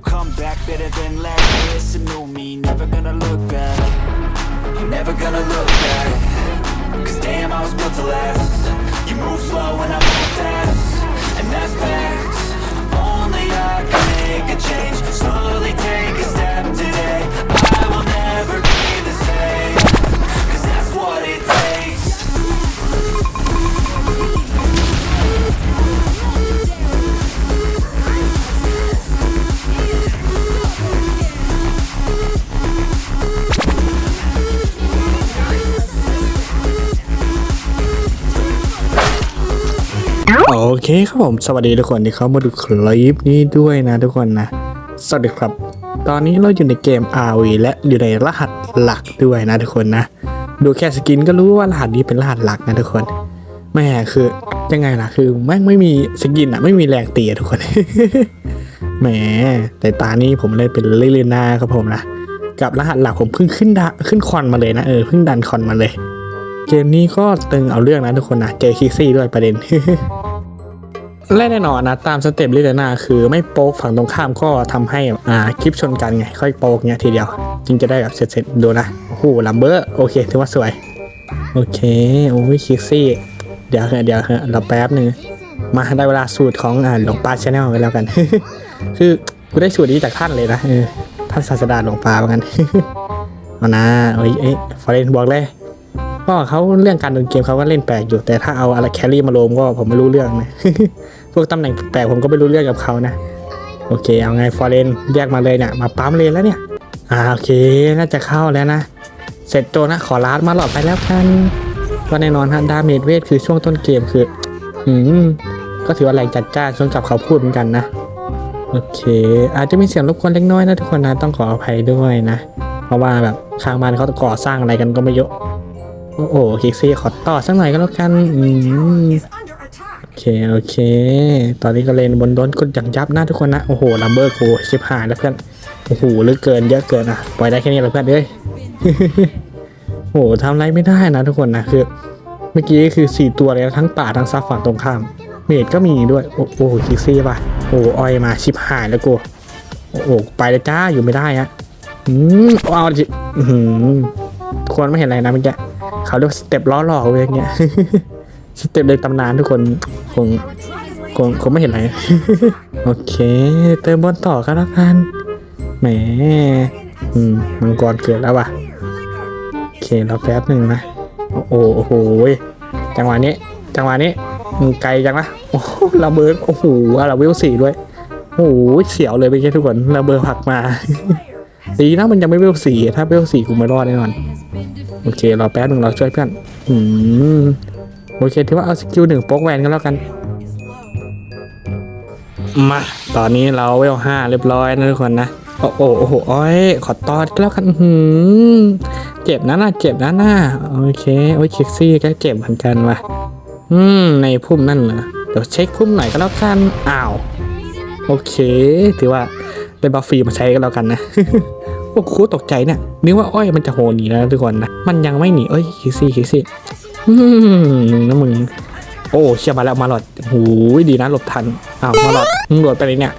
Come back better than last. It's a me, never gonna look back. Never gonna look back. Cause damn, I was built to last. You move slow and I move fast. And that's facts. Only I can make a change. Slowly take a step today. โอเคครับผมสวัสดีทุกคนที่เข้ามาดูคลิปนี้ด้วยนะทุกคนนะ สวัสดีครับ ตอนนี้เราอยู่ในเกม RV และอยู่ในรหัสหลักด้วยนะทุกคนนะ ดูแค่สกินก็รู้ว่ารหัสนี้เป็นรหัสหลักนะทุกคนแม่คือยังไงล่ะคือแม่งไม่มีสกินอะไม่มีแรงตีอะทุกคนแหมแต่ตานี้ผมเล่นเป็นลิเลนาครับผมนะกับรหัสหลักผมเพิ่งขึ้นดขึ้นคอนมาเลยนะเออเพิ่งดันคอนมาเลย เกมนี้ก็ตึงเอาเรื่องนะทุกคนนะ เจอคิกซี่ด้วยประเด็นและแน่นอนนะตามสเต็ปลิเดนาคือไม่โป๊กฝั่งตรงข้ามก็ทำให้อ่าคลิปชนกันไง ค่อยโป๊กเงี้ยทีเดียว จึงจะได้แบบเสร็จๆดูนะโอ้โหลัมเบอร์โอเคถือว่าสวย โอเคโอ้ยคิกซี่ เดี๋ยวเหอะเดี๋ยวเหอะเราแป๊บหนึ่งมาได้เวลาสูตรของอ่าหลวงปาชาแนลกันแล้วกัน คือกูได้สูตรนี้จากท่านเลยนะท่านศาสดาหลวงปาเหมือนกันเอานะเอ้ยเอ้ยฟอเรนบอกเลย ก็เขาเรื่องการเดินเกมเขาก็เล่นแปลกอยู่ แต่ถ้าเอาอะไรแครี่มาลงก็ผมไม่รู้เรื่องนะ พวกตำแหน่งแปลกผมก็ไม่รู้เรื่องกับเขานะ โอเค เอาไงฟอร์เรนเรียกมาเลยเนี่ย มาปั๊มเลนแล้วเนี่ย อ่าโอเค น่าจะเข้าแล้วนะ เสร็จตัวนะขอลาดมาหลอดไปแล้วกัน ก็แน่นอนฮะดาเมจเวทคือช่วงต้นเกมคือ อืม ก็ถือว่าแรงจัดจ้านชนกับเขาพูดเหมือนกันนะ โอเค อาจจะมีเสียงรบกวนเล็กน้อยนะทุกคนนะ ต้องขออภัยด้วยนะ เพราะว่าแบบข้างบ้านเขาก่อสร้างอะไรกันก็ไม่เยอะ โอ้โหคิกซี่ขอต่อสักหน่อยก็แล้วกันอืมโอเค โอเค ตอนนี้ก็เลนบนโดนกดอย่างยับหนะทุกคนนะ โอ้โหลัมเบอร์กูชิบหายแล้วเพื่อน โอ้โหเหลือเกินเยอะเกินอะ ปล่อยได้แค่นี้แหละเพื่อนเอ้ยโอ้โหทำอะไรไม่ได้นะทุกคนนะ คือ เมื่อกี้คือสี่ตัวเลยนะทั้งป่าทั้งซับฝั่งตรงข้าม เมดก็มีด้วย โอ้โหคิกซี่ป่ะ โอ้ออยมาชิบหายแล้วกู โอ้โหไปเลยจ้าอยู่ไม่ได้อะอืมเอาจิอืมควรไม่เห็นอะไรนะเมื่อกี้ เขาเรียกว่าสเต็ปล้อหลอกเว้ยอย่างเงี้ยสเต็ปในตำนานทุกคนคงคงคงไม่เห็นอะไรโอเค เติมบอลต่อกันแล้วกันแหมอืมมังกรเกิดแล้วว่ะโอเคเราแป๊บหนึ่งนะโอ้โหจังหวะนี้ จังหวะนี้มึงไกลจังนะโอ้โหระเบิดโอ้โหอะไรเวลสี่ด้วยโอ้โหเสียวเลยไปแค่ทุกคนระเบิดผลักมาดีนะมันยังไม่เวลสี่ถ้าเวลสี่กูไม่รอดแน่นอน โอเครอแป๊บหนึ่งเราช่วยเพื่อนอืมโอเคถือว่าเอาสกิลหนึ่งโป๊กแวนกันแล้วกัน มา ตอนนี้เราเวลห้าเรียบร้อยนะทุกคนนะ โอ้โหโอ้โหอ้อยขอตอดก็แล้วกันหืมเจ็บนะน่ะเจ็บนะน่ะโอเคโอ้ยคิกซี่ก็เจ็บเหมือนกันว่ะอืมในพุ่มนั่นเหรอเดี๋ยวเช็คพุ่มหน่อยก็แล้วกันอ้าวโอเค ถือว่าเป็นบัฟฟรีมาใช้ก็แล้วกันนะ อ้โหตกใจเนี่ยนึกว่าอ้อยมันจะโหหนีแล้วทุกคนนะ มันยังไม่หนีเอ้ยคิซี่คิซี่อืมนะมึงโอ้เชียร์มาแล้วมาหลอดโอ้ยดีนะหลบทันอ้าวมาหลอดมึงโดดไปเลยเนี่ย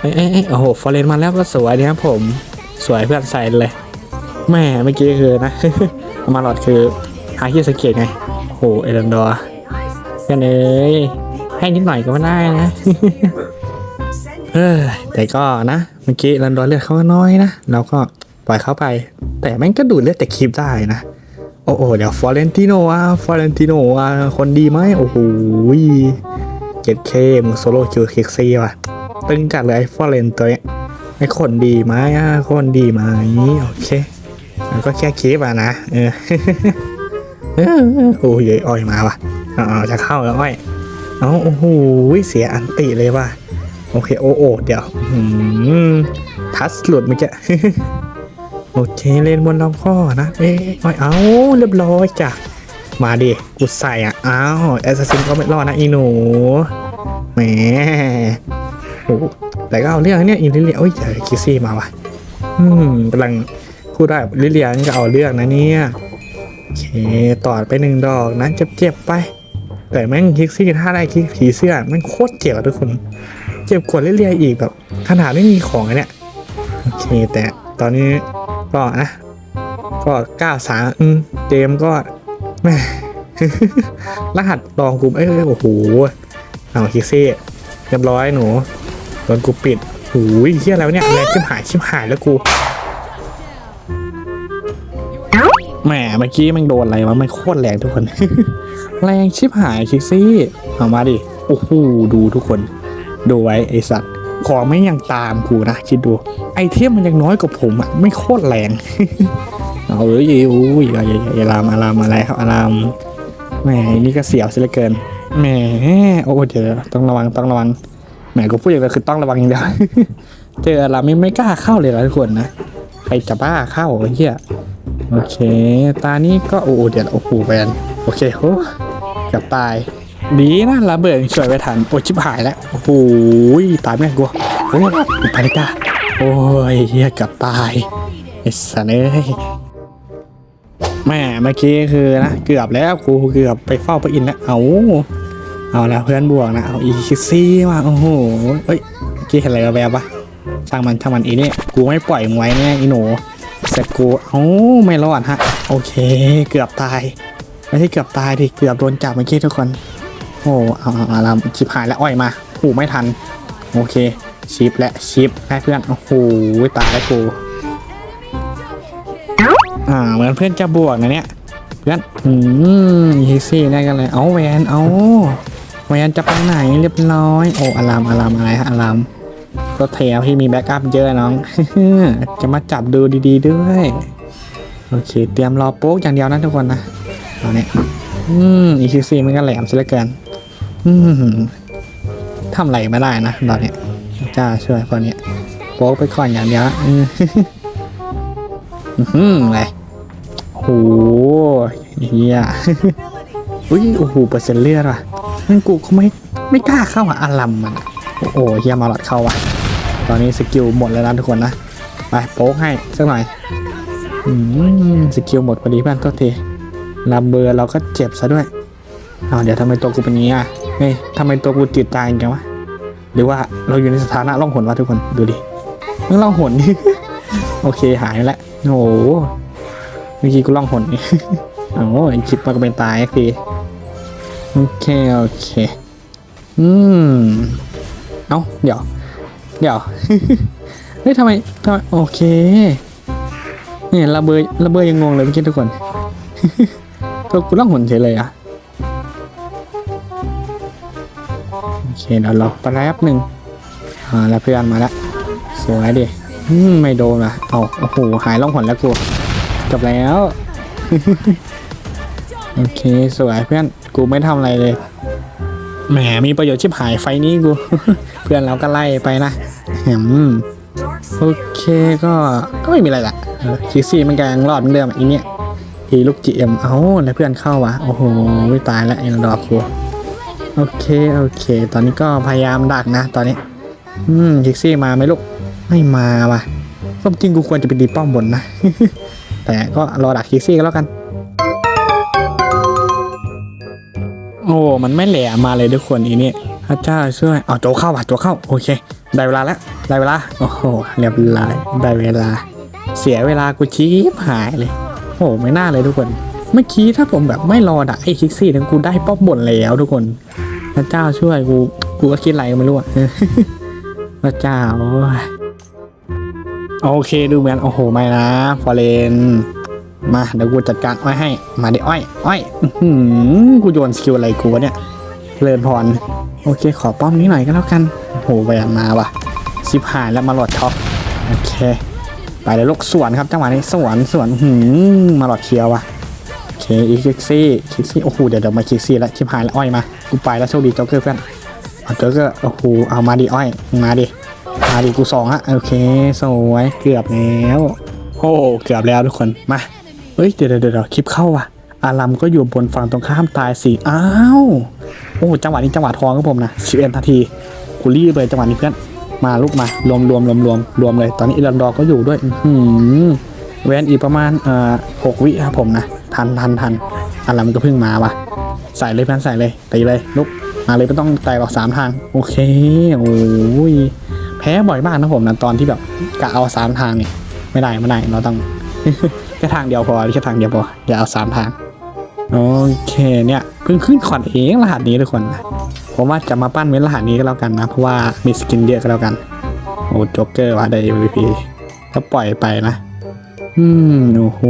เอ้ยเอ้ยเอ้โอ้โหฟอร์เรนมาแล้วก็สวยนะครับผมสวยเพื่อนใส่เลยแม่เมื่อกี้คือนะมาหลอดคือหาที่สังเกตไงโอ้โหเอรันดอร์เพื่อนเอ้ยให้นิดหน่อยก็ไม่ได้นะ เออ แต่ก็นะ เมื่อกี้รันดอร์เลือดเขาก็น้อยนะ เราก็ปล่อยเขาไป แต่แม่งก็ดูดเลือดแต่คลิปได้นะ โอ้โห เดี๋ยวฟอเรนติโนอะฟอเรนติโนอะคนดีไหมโอ้โหเจ็ดเคมโซโล่คิวคิกซี่ว่ะ ตึงจัดเลยไอ้ฟอเรนตัวเนี้ยไอ้คนดีไหมอะคนดีไหมโอเคมันก็แค่คลิปอะนะ เออเออโอ้ยอ้อยมาว่ะอ๋อจะเข้าแล้วอ้อย เอาโอ้โหเสียอันติเลยว่ะ โอเค โอ้โอเดี๋ยวอืมทัสหลุดเมื่อกี้โอเคเล่นบนลำข้อนะ เอ้ยอ้เอาเรียบร้อยจ้ะ มาดิกูใส่อะ อ้าวแอสซัสซินก็ไม่รอดนะอีหนู แหมโอ้แต่ก็เอาเรื่องนะเนี่ยอีลิเลียโอ้ยจอคิซี่มาว่ะ อืมกำลังพูดได้ลิเลียนก็เอาเรื่องนะเนี่ยโอเคต่อไปหนึ่งดอกนะเจ็บๆไป แต่แม่งคิซี่ถ้าได้คิกผีเสื้อแม่งโคตรเจ็บทุกคน เจ็บกว่าเรื่อยๆอีกแบบ ขนาดไม่มีของอะเนี่ยโอเคแต่ตอนนี้ก็นะก็ก้าวสามเจมก็แม่รหัสลองกูเอ้ยโอ้โหเอาคิกซี่เรียบร้อยหนูโดนกูปิดโอ้ยเฮียอะไรวเนี่ยแรงชิบหายชิบหายแล้วกูแหมเมื่อกี้มันโดนอะไรวะมันโคตรแรงทุกคน แรงชิบหายคิกซี่เอามาดิโอ้โหดูทุกคน ดูไว้ไอสัตว์ ของไม่ยังตามกูนะ คิดดู ไอเทมมันยังน้อยกว่าผมอะ ไม่โคตรแรง เอาเลยอุ้ยอย่าอย่าอย่าอย่าลามอารามอะไรครับอารามแหมนี่ก็เสียวซะเหลือเกินแหมโอ้เดี๋ยวต้องระวังต้องระวังแหมกูพูดอย่างเดียวคือต้องระวังอย่างเดียวเจออารามไม่ไม่กล้าเข้าเลยนะทุกคนนะใครจะบ้าเข้าไอ้เหี้ยโอเค ตานี้ก็โอ้เดี๋ยวโอ้โหแบนโอเคโอ้กับตาย ดีนะระเบิดช่วยไปทันโอ้ชิบหายแล้วโอ้โหตายแม่งกูโอ้ยไปเลยจ้าโอ้ยเฮียกับตายไอ้สัสเอ้ยแม่เมื่อกี้คือนะเกือบแล้วกูเกือบไปเฝ้าพระอินทร์แล้วเอาเอาแล้วเพื่อนบวกนะเอาอีคิซี่มาโอ้โหเอ้ยเมื่อกี้เห็นอะไรแวบๆปะช่างมันช่างมันอีนี่กูไม่ปล่อยมึงไว้แน่อีหนูเสร็จกูเอ้าไม่รอดฮะ โอเค เกือบตายไม่ใช่เกือบตายดิเกือบโดนจับเมื่อกี้ทุกคน โอ้เอาเอาเอาลำชิบหายแล้วอ้อยมาหูไม่ทัน โอเค ชิปและชิปให้เพื่อน โอ้โห ตายแล้วกู อ่า เหมือนเพื่อนจะบวกนะเนี่ย เพื่อน อืมยีซี่ได้กันเลย เอาแวนเอาแวนจะไปไหนเรียบร้อย โอ้อารามอารามอะไรฮะอารามก็เทียพี่มีแบ็กอัพเยอะน้อง จะมาจับดูดีๆด้วย โอเค เตรียมรอโป๊กอย่างเดียวนะทุกคนนะตอนนี้อืมอีคิซีมันก็แหลมซะเหลือเกิน ทำอะไรไม่ได้นะตอนเนี้ยจ้าช่วยคนเนี้ยโป๊กไปก่อนอย่างเดียวละอืมอื้อหืมอะไรโอ้โหเฮียอุ้ยโอ้โหเปอร์เซ็นต์เลือดว่ะนั่นกูเขาไม่ไม่กล้าเข้าอะอารัมมันโอ้โหเฮียมาหลอดเข้าว่ะ ตอนนี้สกิลหมดแล้วนะทุกคนนะไปโป๊กให้สักหน่อยอืมสกิลหมดพอดีเพื่อนโทษทีลำเบอร์เราก็เจ็บซะด้วยเอาวเดี๋ยวทำไมตัวกูเป็นอย่างนี้อะ เฮ้ยทำไมตัวกูจืดตายจังวะ หรือว่าเราอยู่ในสถานะล่องหนวะทุกคน ดูดิมึงล่องหนนี่โอเคหายแล้วโอ้โหเมื่อกี้กูล่องหนนี่โอ้ยคิดว่าก็เป็นตายสักทีโอเคโอเค อืม เอ้า เดี๋ยว เดี๋ยว เฮ้ยทำไมทำไม โอเค เนี่ยระเบยระเบยยังงงเลยเมื่อกี้ทุกคน ตัวกูล่องหนเฉยเลยอะ อเคเดี๋ยวรอแป๊บหนึ่งอ่าแล้วเพื่อนมาแล้วสวยดิไม่โดนอะเอาโอ้โหหายล่องหนแล้วกูจบแล้วโอเคสวยเพื่อนกูไม่ทำอะไรเลยแหมมีประโยชน์ชิบหายไฟนี้กู เพื่อนเราก็ไล่ไปนะแหมโอเคก็ก็ไม่มีอะไรละคิซี่มันกยังรอดเหมือนเดิมอีเนี่ยอีลูกจีเอ็มเอ้าแล้วเพื่อนเข้าวะโอ้โหตายแล้วไอ้ดอกกู โอเคโอเค ตอนนี้ก็พยายามดักนะ ตอนนี้ อืมคิกซี่มาไหมลูก ไม่มาว่ะควจริงกูควรจะไปดีป้อมบนนะ แต่ก็รอดักคิกซี่ก็แล้วกัน โอ้มันไม่แหลมมาเลยทุกคนอีนี่พระเจ้าช่วยเอาโจเข้าว่ะโจเข้าโอเค ได้เวลาแล้วได้เวลาโอ้โหเรียบร้อยได้เวลา เสียเวลากูชี้หายเลยโอ้ไม่น่าเลยทุกคนเมื่อกี้ถ้าผมแบบไม่รอดักไอ้คิกซี่นั้นกูได้ป้อมบนแล้วทุกคน พระเจ้าช่วยกู กูก็คิดอะไรก็ไม่รู้อะพระเจ้า โอเคดูเหมือนโอ้โหไม่นะ ฟอเรน มาเดี๋ยวกูจัดการอ้อยให้ มาดิอ้อย อ้อยอ้อหือกูโยนสกิลอะไรกูวะเนี่ยเลินพร โอเคขอป้อมนี้หน่อยก็แล้วกันโอ้โหแหวนมาว่ะสิบหายแล้วมาหลอดท็อป โอเค ไปเลยลูกสวนครับจังหวะนี้สวนสวนหืมมาหลอดเคียวว่ะ เคอีคิกซี่คิกซี่โอ้โหเดี๋ยวเดี๋ยวมาคิกซี่แล้วชิบหายแล้วอ้อยมากูไปแล้วโชคดีจ็อกเกอร์เพื่อนเอาจ็อกเกอร์โอ้โหเอามาดิอ้อยมาดิมาดิกูสองอะโอเคสวยเกือบแล้วโอ้เกือบแล้วทุกคนมาเฮ้ยเดี๋ยวเดี๋ยวเดี๋ยวคลิปเข้าว่ะอารัมก็อยู่บนฝั่งตรงข้ามตายสิอ้าวโอ้จังหวะนี้จังหวะทองครับผมนะสิบเอ็ดนาทีกูรีบเลยจังหวะนี้เพื่อนมาลูกมารวมรวมรวมรวมรวมเลย ตอนนี้อิรันดอร์ก็อยู่ด้วยอือหือแวนอีกประมาณเอ่อหกวิครับผมนะ ทันทันทันอะไรมันก็เพิ่งมาว่ะ ใส่เลยเพื่อนใส่เลยตีเลยลุกมาเลยไม่ต้องแตกหรอกสามทาง โอเคโอ้ยแพ้บ่อยมากนะผมนะตอนที่แบบกะเอาสามทางเนี่ยไม่ได้ไม่ได้เราต้องแค่ทางเดียวพอแค่ทางเดียวพออย่าเอาสามทางโอเคเนี่ยเพิ่งขึ้นขอนเองรหัสนี้ทุกคนนะผมว่าจะมาปั้นเว้นรหัสนี้ก็แล้วกันนะ เพราะว่ามีสกินเยอะก็แล้วกัน โอ้โจ๊กเกอร์ว่าได้ MVP ก็ปล่อยไปนะ อืมโอ้โห